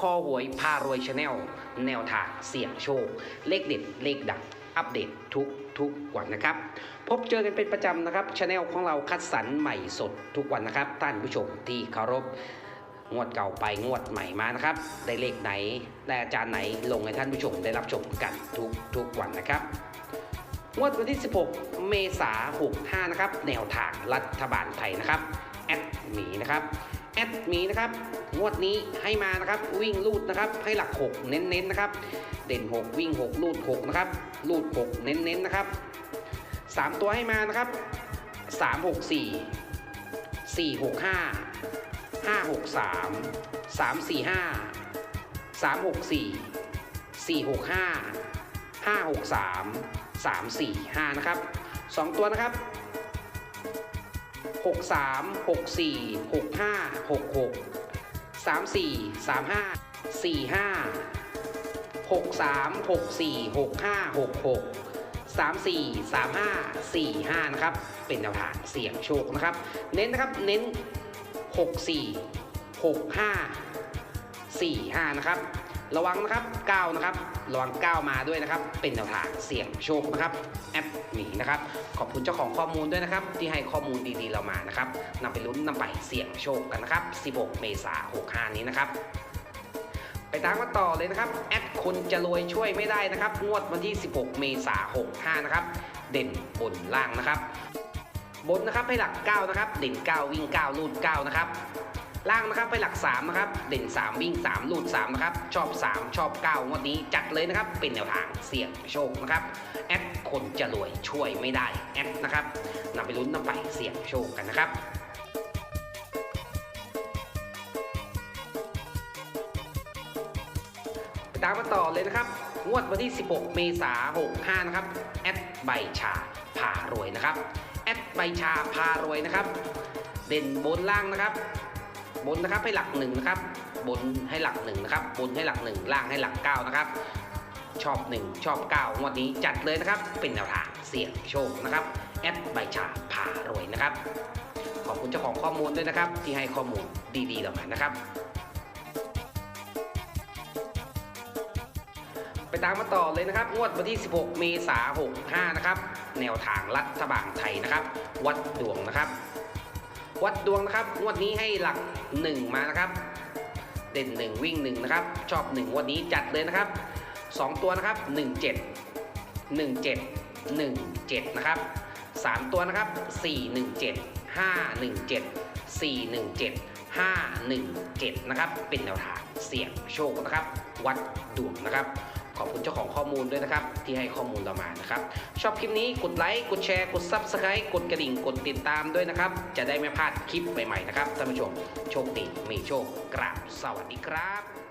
คอหวยพารวยชาแนลแนวทางเสี่ยงโชค เลขเด็ดเลขดังอัปเดตทุกทุกวันนะครับ พบเจอกันเป็นประจำนะครับชาแนลของเราคัดสรรใหม่สดทุกวันนะครับท่านผู้ชมที่เคารพงวดเก่าไปงวดใหม่มานะครับ ได้เลขไหนได้อาจารย์ไหนลงให้ท่านผู้ชมได้รับชมกันทุกทุกวันนะครับงวดวันที่ 16 เมษายน65 นะครับ แนวทางรัฐบาลไทยนะครับ แอดหมีนะครับ แอดมีนะครับงวดนี้ให้มานะครับวิ่งลูดนะครับให้หลัก 6 เน้นๆนะครับ เด่น 6 วิ่ง 6 ลูด 6 นะครับลูด 6 เน้นๆนะครับ 3 ตัวให้มานะครับ 3 6 4 4 6 5 5 6 3 3 4 5 3 6 4 4 6 5 5 6 3 3 4 5 นะครับ 2 ตัวนะครับ 6 3 6 4 6 5 6 6 3 4 3 5 4 5 6 3 6 4 6 5 6 6 3 4 3 5 4 5 นะครับ เป็นแนวทางเสี่ยงโชคนะครับ เน้นนะครับ เน้น 6 4 6 5 4 5 นะครับ ระวังนะครับ9นะครับ ระวัง9มาด้วยนะครับ เป็นแนวทางเสี่ยงโชคนะครับ แอปหมีนะครับ ขอบคุณเจ้าของข้อมูลด้วยนะครับ ที่ให้ข้อมูลดีๆเรามานะครับนำไปลุ้นนำไปเสี่ยงโชคกันนะครับ 16 เมษายน65 นี้นะครับไปตามกันต่อเลยนะครับ แอดคนจะรวยช่วยไม่ได้นะครับ งวดวันที่ 16 เมษายน65 นะครับ เด่นบนล่างนะครับ บนนะครับให้หลัก 9 นะครับ เด่น 9 วิ่ง 9 ลูด 9 นะครับ ล่างนะครับไปหลัก 3 นะครับ เด่น 3 วิ่ง3ลูด3 นะครับ ชอบ 3 ชอบ 9 งวดนี้จัดเลยนะครับ เป็นแนวทางเสี่ยงโชคนะครับ แอดคนจะรวยช่วยไม่ได้ แอดนะครับนำไปลุ้นนำไปเสี่ยงโชคกันนะครับไปตามมาต่อเลยนะครับ งวดวันที่ 16 เมษายน65 นะครับ แอดใบชาพารวยนะครับ แอดใบชาพารวยนะครับ เด่นบนล่างนะครับ บนนะครับให้หลักหนึ่งนะครับ บนให้หลักหนึ่งนะครับ บนให้หลักหนึ่งล่างให้หลักเก้านะครับ ชอบหนึ่งชอบเก้างวดนี้จัดเลยนะครับ เป็นแนวทางเสี่ยงโชคนะครับ แอดใบชาพารวยนะครับ ขอบคุณเจ้าของข้อมูลด้วยนะครับ ที่ให้ข้อมูลดีๆเรามานะครับไปตามมาต่อเลยนะครับ งวดวันที่ 16 เมษายน 65 นะครับ แนวทางรัฐบาลไทยนะครับ วัดดวงนะครับ วัดดวงนะครับงวดนี้ให้หลัก 1 มานะครับ เด่น 1 วิ่ง 1 นะครับ ชอบ 1 งวดนี้จัดเลยนะครับ 2 ตัวนะครับ 17 17 17 นะครับ 3 ตัวนะครับ 417 517 417 517 นะครับ เป็นแนวทางเสี่ยงโชคนะครับ วัดดวงนะครับ ขอบคุณเจ้าของข้อมูลด้วยนะครับ ที่ให้ข้อมูลเรามานะครับ ชอบคลิปนี้กดไลค์กดแชร์กด Subscribe กดกระดิ่งกดติดตามด้วยนะครับ จะได้ไม่พลาดคลิปใหม่ๆนะครับท่านผู้ชมโชคดีมีโชคกราบสวัสดีครับ